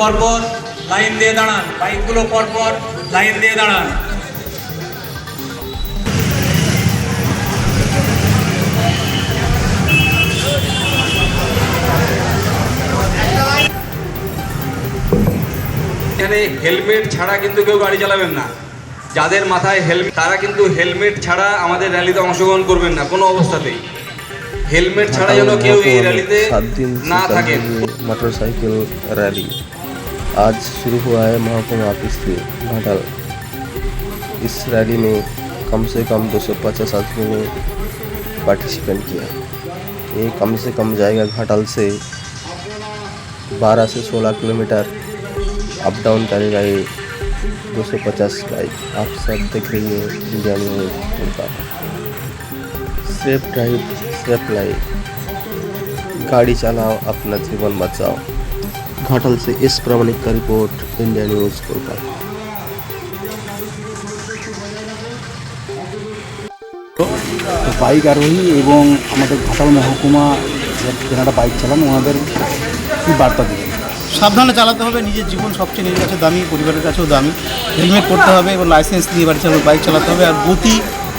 পরপর লাইন দিয়ে দাঁড়ান। বাইকগুলো পরপর লাইন দিয়ে দাঁড়ান। এখানে হেলমেট ছাড়া কিন্তু কেউ গাড়ি চালাবেন না। যাদের মাথায় হেলমেট তারা কিন্তু হেলমেট ছাড়া আমাদের র্যালিতে অংশগ্রহণ করবেন না কোনো অবস্থাতেই। হেলমেট ছাড়া যেন কেউ এই র্যালিতে না থাকেন। Motorcycle rally. आज शुरू हुआ है महकुमा ऑफ़िस से। घाटल। इस रैली में कम से कम 250 आदमी ने पार्टिसिपेंट किया। ये कम से कम जाएगा घाटल से 12 से 16 किलोमीटर अप डाउन करेगा ये 250 बाइक आप सब देख रही है इंडिया में उनका। सेफ़ ड्राइव सेफ़ लाइफ गाड़ी चलाओ, अपना जीवन बचाओ। घाटल से एस प्रमाणिक का रिपोर्ट इंडिया न्यूज कोलकाता তো বাইক আরোহী এবং আমাদের ঘাটাল মহকুমা যে তেনারা বাইক চালান ওনাদের কী বার্তা দেবেন সাবধানে চালাতে হবে নিজের জীবন সবচেয়ে নিজের কাছে দামি পরিবারের কাছেও দামি হেলমেট পরতে হবে এবং লাইসেন্স নিয়ে বাড়ি চালাবে বাইক চালাতে হবে আর গতি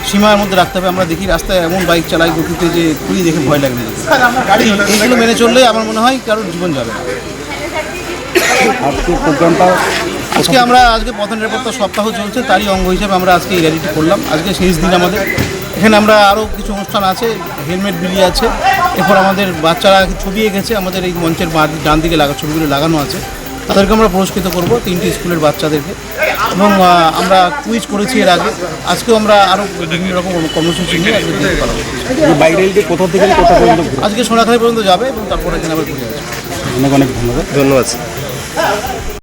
সীমার মধ্যে রাখতে হবে আমরা দেখি রাস্তায় এমন বাইক চালাই গতিতে যে খুবই দেখে ভয় লাগে নিজেকে। এই- এইগুলো মেনে চললে আমার মনে হয় কারোর জীবন যাবে না আজকে প্রোগ্রামটা আজকে আমরা আজকে পথ নিরাপত্তা সপ্তাহ চলছে তারই অঙ্গ হিসেবে আমরা আজকে এই র্যালিটি করলাম। আজকে শেষ দিন আমাদের। এখানে আমরা আরও কিছু অনুষ্ঠান আছে হেলমেট বিলি আছে এরপর আমাদের বাচ্চারা ছবি এঁকেছে আমাদের এই মঞ্চের ডান দিকে লাগা ছবিগুলো লাগানো আছে। তাদেরকে আমরা পুরস্কৃত করব তিনটি স্কুলের বাচ্চাদেরকে। এবং আমরা কুইজ করেছি এর আগে। আজকেও আমরা আরও বিভিন্ন রকম কর্মসূচি নিয়ে আজকে। এই বাইক র্যালিটি কোথা থেকে কোথা পর্যন্ত ঘুরবে? আজকে সোনাখালি পর্যন্ত যাবে এবং তারপরে এখানে আবার ঘুরে আসবে। অনেক অনেক ধন্যবাদ। ধন্যবাদ Ha, ha, ha.